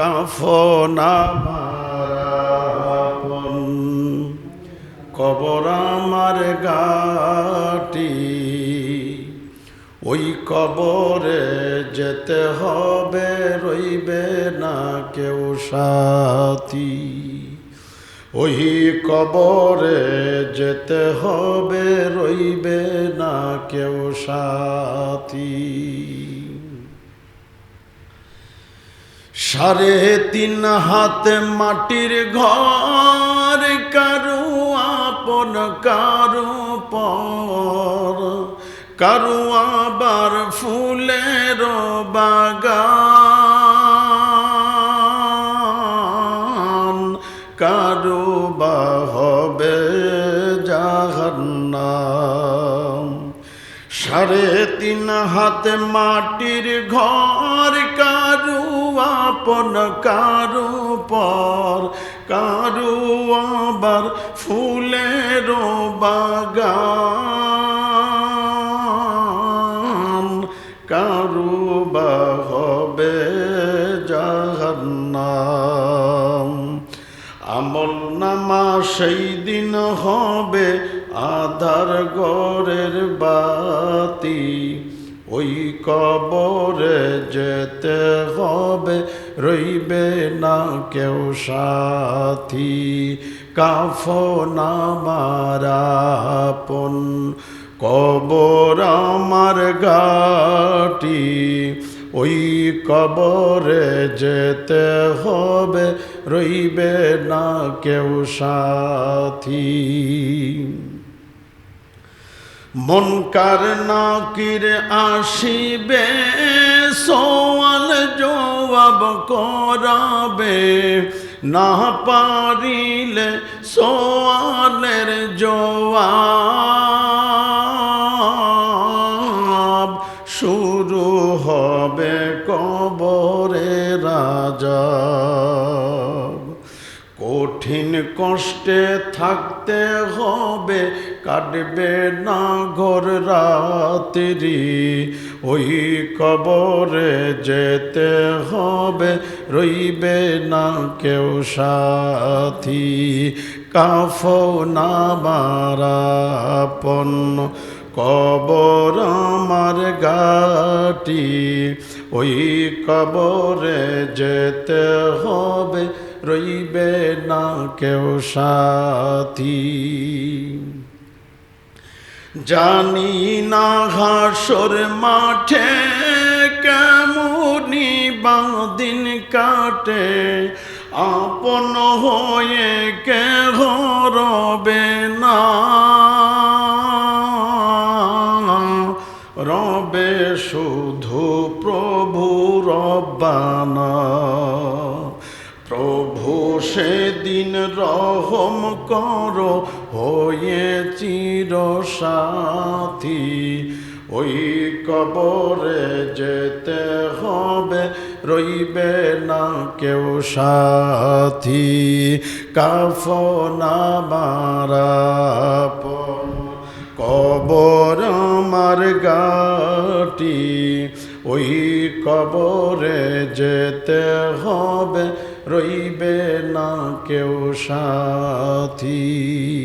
কাফন আমার কবর আমার গাটি। ওই কবরে যেতে হবে, রইবে না কেউ সাথী। ওই কবরে যেতে হবে, রইবে না কেউ সাথী। সাড়ে তিন হাতে মাটির ঘর, কারু আপন, কারু পর। কারু আবার ফুলের বাগান, কারু বা হবে জাহান্নাম। সাড়ে তিন হাতে মাটির ঘর আপন কারু পর, কারু আবার ফুলের বাগান। কারু বা হবে জাহান্নাম। আমল নামা সেই দিন হবে আধার গড়ের বাতি। ওই কবরে যেতে হবে, রইবে না কেউ সাথী। কাফন আমার আপন, কবর আমার গাটি ওই কবরে যেতে হবে, রইবে না কেউ সাথী। মনকার নাকির আসিবে সোয়াল জবাব করাবে। না পারিলে সোয়ালের জবাব শুরু হবে কবরে রাজা। কঠিন কষ্টে থাকতে হবে, কাটবে না ঘর রাত্রি। ওই কবরে যেতে হবে, রইবে না কেউ সাথী। কাফ না মারাপন কবর আমার গাটি ওই কবরে যেতে হবে, রইবে না কেউ সাথী। জানি না হাসর মাঠে কেমনি বাদিন কাটে, আপন হয়ে কে রবে না। শুধু প্রভু রব্বানা, প্রভু সেদিন রহম করো হয়ে চির সাথী। ওই কবরে যেতে হবে, রইবে না কেউ সাথী। কাফনা মারাপন কবর আমার গাটি ওই কবরে যেতে হবে রইবে না কেউ সাথী।